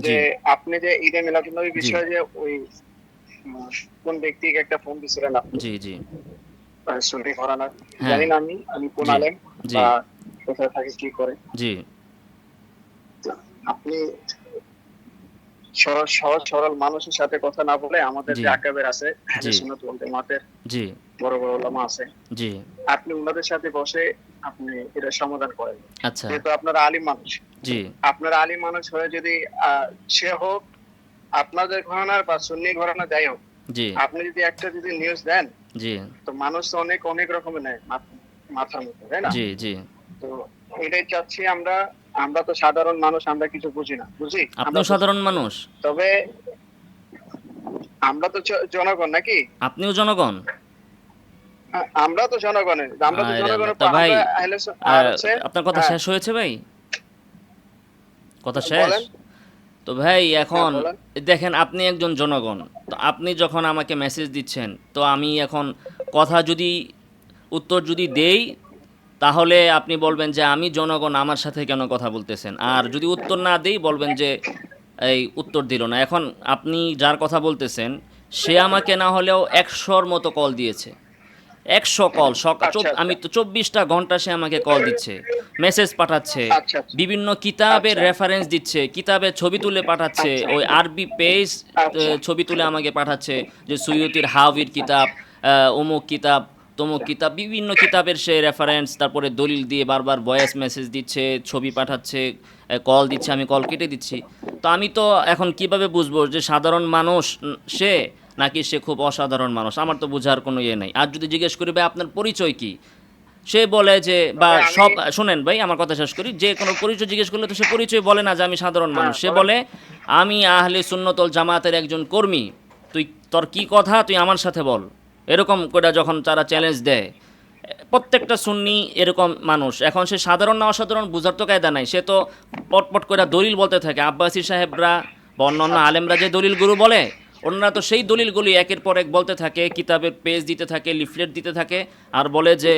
যে আপনি যে ঈদে মিলাদুন্নবী বিষয়ে যে ওই কোন ব্যক্তিকে একটা ফোন দিছিলেন আপনি? জি জি। ঘরানার হ্যাঁ। জানি না আমি আমি কোন আলেম বা কোথায় থাকে কি করে? জি। আপনি সরল সহজ সরল মানুষের সাথে কথা না বলে আমাদের যে আকাবের আছে আহলে জি। সুন্নাত ওয়াল জামাতের জি। বড় বড় ওলামা আছে। জি। আপনি ওনাদের সাথে বসে আপনি এটা সমাধান করেন। আচ্ছা। যেহেতু আপনারা আলিম মানুষ। জি। আপনারা আলিম মানুষ হয়ে যদি সে হোক আপনাদের ঘরানার বা সুন্নি ঘরানা যাই হোক জি। আপনি যদি একটা যদি নিউজ দেন জি। তো মানুষ তো অনেক অনেক রকমের নেয় মাথার মতো তাই না? জি জি। তো এটাই চাচ্ছি আমরা আমরা তো সাধারণ মানুষ আমরা কিছু বুঝি না বুঝি? আপনিও সাধারণ মানুষ? তবে আমরা তো জনগণ নাকি? আপনিও জনগণ? আমরা তো জনগণের আমরা তো জনগণের ভাই, আপনার কথা হ্যাঁ, শেষ হয়েছে ভাই? কথা শেষ? তো ভাই এখন হ্যাঁ, দেখেন আপনি একজন জনগণ তো আপনি যখন আমাকে মেসেজ দিচ্ছেন তো আমি এখন কথা যদি উত্তর যদি দেই তাহলে আপনি বলবেন যে আমি জনগণ আমার সাথে কেন কথা বলতেছেন? আর যদি উত্তর না দেই বলবেন যে এই উত্তর দিল না। এখন আপনি যার কথা বলতেছেন সে আমাকে না হলেও একশোর মতো কল দিয়েছে। একশো কল আচ্ছা, আচ্ছা। আমি তো চব্বিশটা ঘণ্টা সে আমাকে কল দিচ্ছে মেসেজ পাঠাচ্ছে আচ্ছা। বিভিন্ন কিতাবের। রেফারেন্স দিচ্ছে কিতাবের ছবি তুলে পাঠাচ্ছে। ওই আরবি পেজ। ছবি তুলে আমাকে পাঠাচ্ছে যে সুয়ুতির হাবির কিতাব অমুক কিতাব তমুক কিতাব বিভিন্ন কিতাবের সে রেফারেন্স তারপরে দলিল দিয়ে বারবার ভয়েস মেসেজ দিচ্ছে ছবি পাঠাচ্ছে কল দিচ্ছে আমি কল কেটে দিচ্ছি তো আমি তো এখন কীভাবে বুঝব যে সাধারণ মানুষ সে নাকি সে খুব অসাধারণ মানুষ? আমার তো বোঝার কোনো ইয়ে নেই। আর যদি জিজ্ঞেস করি ভাই আপনার পরিচয় কি? সে বলে যে বা সব শুনেন ভাই আমার কথা শেষ করি। যে কোনো পরিচয় জিজ্ঞেস করলে তো সে পরিচয় বলে না যে আমি সাধারণ মানুষ। সে বলে। আমি আহলে সুন্নতল জামাতের একজন কর্মী। তুই তোর কি কথা? তুই আমার সাথে বল। এরকম করে যখন তারা চ্যালেঞ্জ দেয় প্রত্যেকটা সুন্নি এরকম মানুষ। এখন সে সাধারণ না অসাধারণ বুঝার তো কায়দা নাই। সে তো পটপট করে দলিল বলতে থাকে। আব্বাসী সাহেবরা বা অন্যান্য আলেমরা যে দলিলগুলো বলে ওনারা তো সেই দলিলগুলি একের পর এক বলতে থাকে কিতাবের পেজ দিতে থাকে লিফলেট দিতে থাকে আর বলে যে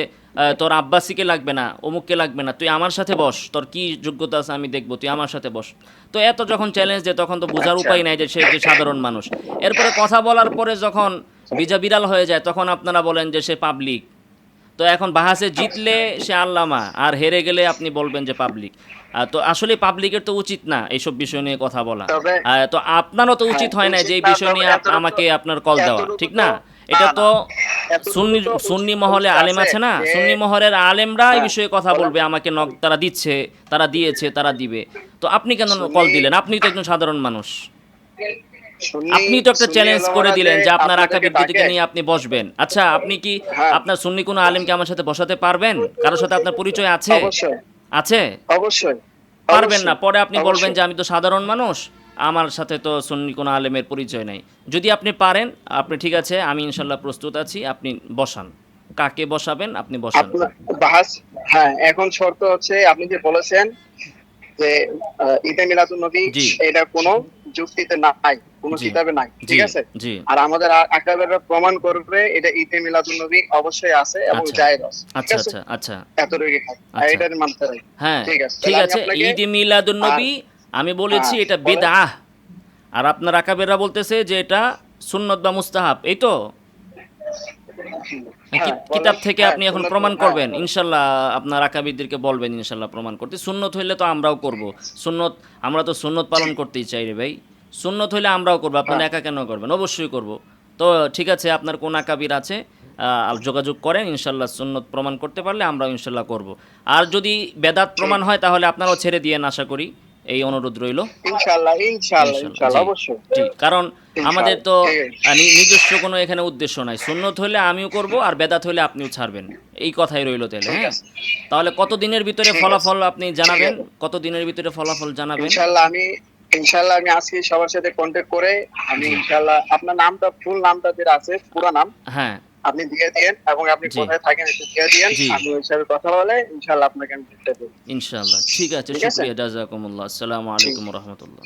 তোর আব্বাসীকে লাগবে না অমুককে লাগবে না তুই আমার সাথে বস তোর কি যোগ্যতা আছে আমি দেখব তুই আমার সাথে বস। তো এত যখন চ্যালেঞ্জ দেয় তখন তো বোঝার আচ্ছা। উপায় নাই যে সে যে সাধারণ মানুষ। এরপরে কথা বলার পরে যখন বিজা বিড়াল হয়ে যায় তখন আপনারা বলেন যে সে পাবলিক তো এখন বাহাসে জিতলে সে আল্লামা আর হেরে গেলে আপনি বলবেন যে পাবলিক তো আসলে পাবলিকের তো উচিত না এইসব বিষয় নিয়ে কথা বলা। তো আপনারও তো উচিত হ্যাঁ, না যে এই বিষয় নিয়ে আমাকে আপনার কল দেওয়া ঠিক না? এটা তো সুন্নি সুন্নি মহলে আলেম আছে না? সুন্নি মহলের আলেমরা এই বিষয়ে কথা বলবে আমাকে নক তারা দিচ্ছে তারা দিয়েছে তারা দিবে। তো আপনি কেন কল দিলেন? আপনি তো একজন সাধারণ মানুষ। আপনি তো একটা চ্যালেঞ্জ করে দিলেন যে আপনার দিদিকে ডাকে, নিয়ে আপনি বসবেন। আচ্ছা আপনি কি হ্যাঁ। আপনার সুন্নি কোনো আলেমকে আমার সাথে বসাতে পারবেন? কারোর সাথে আপনার পরিচয় আছে? আছে? অবশ্যই। পারবেন না। পরে আপনি বলবেন যে আমি তো সাধারণ মানুষ আমার সাথে তো সুন্নি কোনো আলেমের পরিচয় নাই। যদি আপনি পারেন আপনি ঠিক আছে আমি ইনশাল্লাহ প্রস্তুত আছি আপনি বসান। কাকে বসাবেন আপনি বসান। বাহাস হ্যাঁ এখন শর্ত হচ্ছে আপনি যে বলেছেন যে ঈদে মিলাদুন নবী এটা কোনো যুক্তিতে নাই কোনো। কিতাবে নাই ঠিক আছে আর আমাদের আকাবেরা প্রমাণ করবে এটা ঈদে মিলাদুন নবী অবশ্যই আছে এবং আচ্ছা। জায়েজ আছে আচ্ছা আচ্ছা আচ্ছা এতটুকু খাই আর আচ্ছা। এটা মানতে হবে হ্যাঁ ঠিক আছে, ঠিক আছে আমি আপনাকে- মিলাদুন নবী আমি বলেছি এটা। বেদাহ আর আপনার আকাবেররা বলতেছে যে এটা সুন্নত বা মুস্তাহাব এই তো। কিতাব থেকে হ্যাঁ, আপনি এখন প্রমাণ হ্যাঁ, করবেন। ইনশাল্লাহ আপনার আকাবিরদেরকে বলবেন ইনশাল্লাহ প্রমাণ করতে। সুন্নত হইলে তো আমরাও করব। সুন্নত আমরা তো সুন্নত পালন করতেই চাই রে ভাই। সুন্নত হইলে আমরাও করব আপনারা হ্যাঁ। একা কেন করবেন? অবশ্যই করব। তো ঠিক আছে আপনার কোন আকাবির আছে যোগাযোগ করেন ইনশাল্লাহ সুন্নত প্রমাণ করতে পারলে আমরাও ইনশাল্লাহ করব। আর যদি বেদাত প্রমাণ হয় তাহলে আপনারাও ছেড়ে দিয়ে আশা করি। এই অনুরোধ রইল। ইনশাআল্লাহ ইনশাআল্লাহ ইনশাআল্লাহ অবশ্যই। কারণ আমাদের তো নিজস্ব কোনো এখানে উদ্দেশ্য নাই। সুন্নত হলে আমিও করব আর বেদাত হলে আপনিও ছাড়বেন। এই কথাই রইল তাহলে ঠিক হ্যাঁ? আছে। তাহলে কত দিনের ভিতরে ফলাফল আপনি জানাবেন? কত দিনের ভিতরে ফলাফল জানাবেন? ইনশাআল্লাহ আমি ইনশাআল্লাহ আমি আজকে সবার সাথে কন্ট্যাক্ট করে আমি ইনশাআল্লাহ আপনার নামটা ফুল নামটা যেটা আছে পুরো নাম। হ্যাঁ। আপনি দিয়ে দিয়েন এবং আপনি কোথায় থাকেন একটু দিয়ে দিয়েন আমি ওই হিসাবে কথা বলে ইনশাআল্লাহ আপনাকে আমি দিতে ইনশাআল্লাহ। ঠিক আছে ঠিক আছে? শুক্রিয়া জাজাকুমুল্লাহ। আসসালামু আলাইকুম রহমতুল্লাহ।